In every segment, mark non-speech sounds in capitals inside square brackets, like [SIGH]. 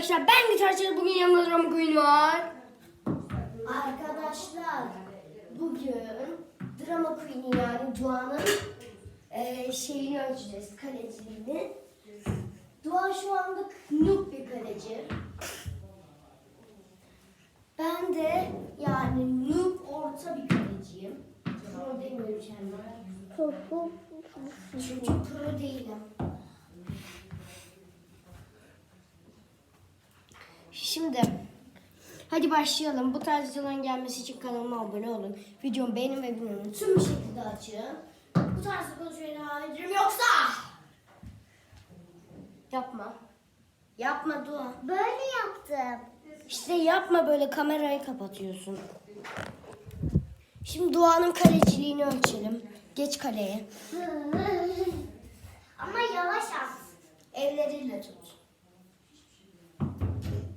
arkadaşlar ben gitarcı bugün yanımda drama queen var. Arkadaşlar bugün drama queen'i yani Doğan'ın eee, şeyini ölçeceğiz kaleciliğini. Doğan şu anda noob bir kaleci. Ben de yani noob orta bir kaleciyim. Pro demiyorum kendime. Çünkü pro değilim. Şimdi hadi başlayalım. Bu tarz videoların gelmesi için kanalıma abone olun. Videomu beğenin ve bildirimleri tüm bir şekilde açın. Bu tarz konuşmaya ederim yoksa yapma. Yapma Dua. Böyle yaptım. İşte yapma böyle kamerayı kapatıyorsun. Şimdi Dua'nın kaleciliğini ölçelim. Geç kaleye. [LAUGHS] Ama yavaş at. Elleriyle tut.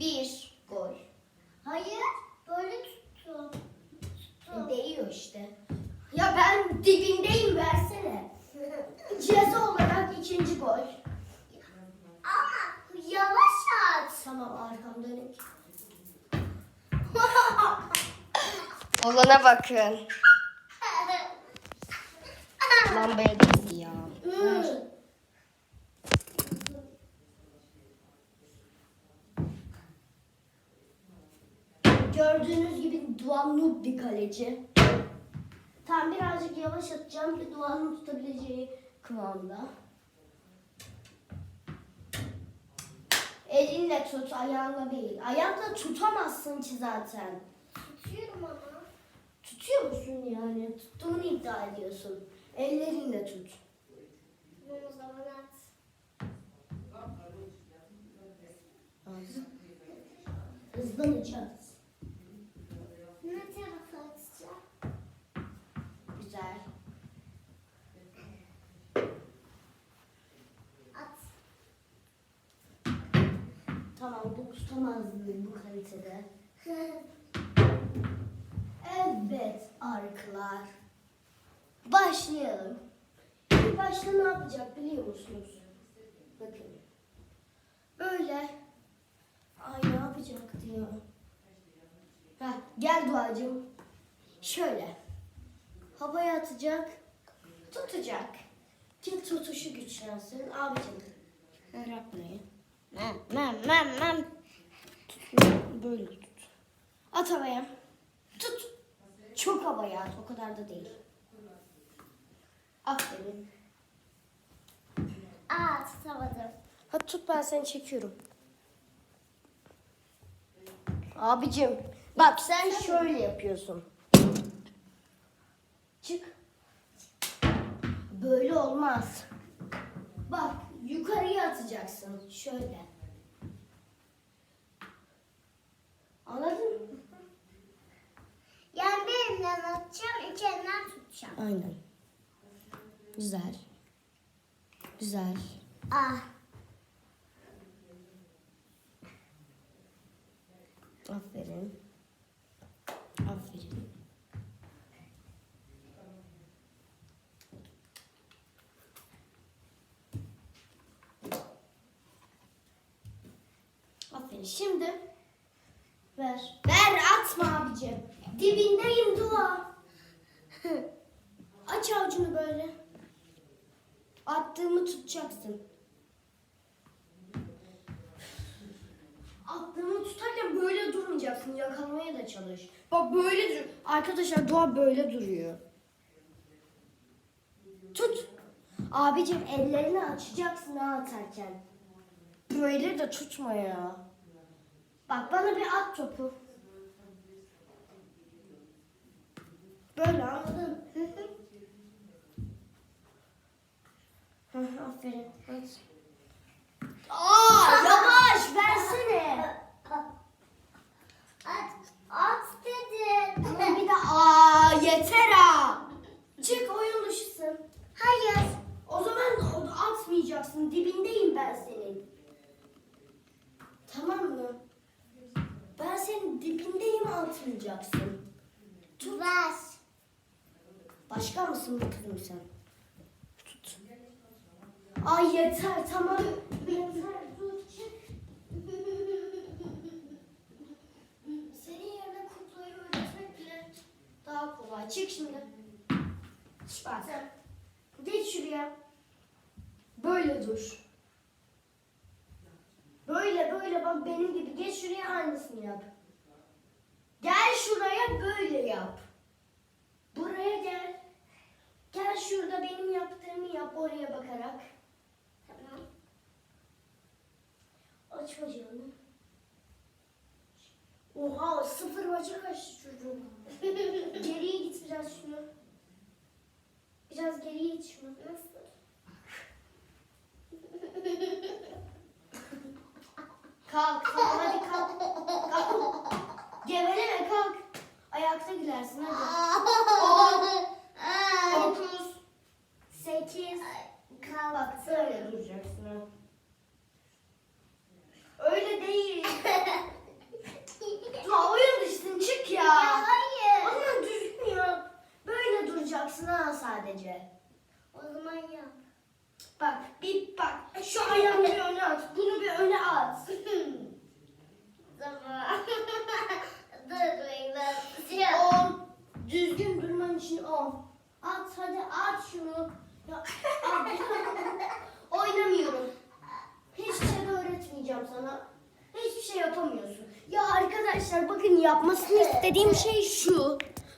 Bir gol. Hayır, böyle tuttum. E, Değiyor işte. Ya ben dibindeyim versene. [LAUGHS] Ceza olarak ikinci gol. Ama yavaş at. Tamam arkam dönük. [LAUGHS] Olana bakın. [LAUGHS] Lambaya değdi ya. Gördüğünüz gibi Duan noob bir kaleci. Tam birazcık yavaş atacağım ki Duan'ın tutabileceği kıvamda. Elinle tut, ayağınla değil. Ayakla tutamazsın ki zaten. Tutuyorum ama. Tutuyor musun yani? Tuttuğunu iddia ediyorsun. Ellerinle tut. O zaman at. Hızlanacağız. Ne tarafa atacağım? Güzel. At. Tamam bu tutamazdı bu kalitede. [LAUGHS] Evet arkalar. Başlayalım. İlk başta ne yapacak biliyor musunuz? Bakın. Böyle. Ay ne yapacak diyor. Heh, gel duacım. Şöyle. Havaya atacak. Tutacak. Ki tutuşu güçlensin. Abicim. Burayı. Mem mem mem mem. Böyle tut. At havaya. Tut. Çok havaya at. O kadar da değil. Aferin. Aa tutamadım. Hadi tut ben seni çekiyorum. Abicim bak sen şöyle yapıyorsun. Çık. Böyle olmaz. Bak yukarıya atacaksın. Şöyle. Anladın mı? Yani bir atacağım, iki tutacağım. Aynen. Güzel. Güzel. Ah. Aferin. Aferin. Şimdi ver. Ver atma abicim. Dibindeyim dua. [LAUGHS] Aç avucunu böyle. Attığımı tutacaksın. Attığımı tutarken böyle durmayacaksın. Yakalamaya da çalış. Bak böyle dur. Arkadaşlar doğa böyle duruyor. Tut. Abicim ellerini açacaksın ha atarken. Böyle de tutma ya. Bak bana bir at topu. Böyle anladın? Aferin. Hadi. Aa çıkar mısın bu kızım sen? Tut. Ay yeter tamam. Yeter. Senin yerine kuklayı öğretmek bile daha. Çık şimdi. Çık bak. Geç şuraya. Böyle dur. Böyle böyle bak benim gibi. Geç şuraya aynısını yap. Gel şuraya böyle yap. Buraya gel şurada benim yaptığımı yap oraya bakarak. Tamam. Aç bacağını. Oha sıfır bacak açtı çocuğum. [LAUGHS] geriye git biraz şunu. Biraz geriye git şunu. Nasıl? [LAUGHS] kalk, kalk hadi kalk. kalk. Geveleme kalk. Ayakta gülersin hadi. [LAUGHS] Aa, aa, 8. Kalk. Bak duracaksın. Yapmasını istediğim şey şu.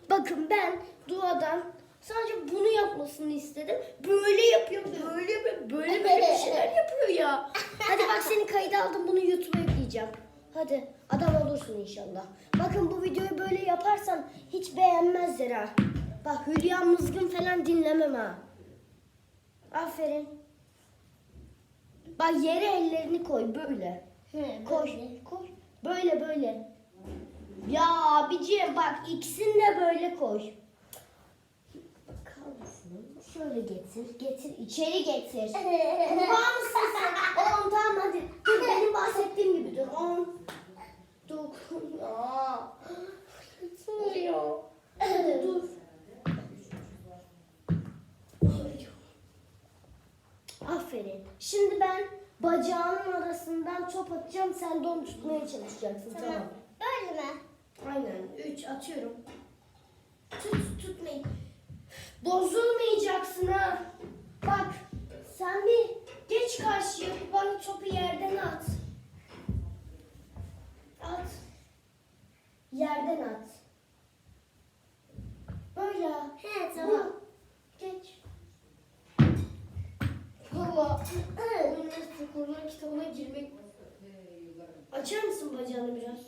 Bakın ben duadan sadece bunu yapmasını istedim. Böyle yapıyor, böyle yapıyor, böyle böyle bir şeyler yapıyor ya. [LAUGHS] Hadi bak seni kayda aldım bunu YouTube'a yükleyeceğim. Hadi adam olursun inşallah. Bakın bu videoyu böyle yaparsan hiç beğenmezler ha. Bak Hülya Mızgın falan dinlemem ha. Aferin. Bak yere ellerini koy böyle. Koy, koy. Böyle böyle. Ya abiciğim bak ikisini de böyle koy. Şöyle getir, getir, içeri getir. [LAUGHS] Kurban mısın sen? On tamam hadi. Dur benim bahsettiğim gibi dur. On. Dokuz. Ya. Dur ya. Hadi dur. Aferin. Şimdi ben bacağının arasından top atacağım. Sen de onu tutmaya çalışacaksın. Tamam. Tamam. Böyle mi? Aynen. Üç atıyorum. Tut, tutmayın. Bozulmayacaksın ha. Bak sen bir geç karşıya bana topu Yerden at. Böyle. He tamam. Geç. Baba. Üniversite kurma kitabına girmek. Açar mısın bacağını biraz?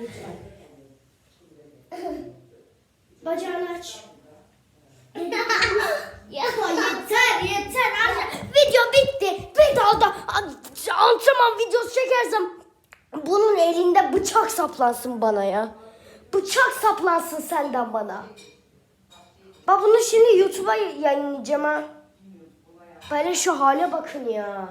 Lütfen. Bacağını aç. [LAUGHS] Ya. Yeter yeter anne. Video bitti. Bir daha da antrenman videosu çekersem bunun elinde bıçak saplansın bana ya. Bıçak saplansın senden bana. Bak bunu şimdi YouTube'a yayınlayacağım ha. Böyle şu hale bakın ya.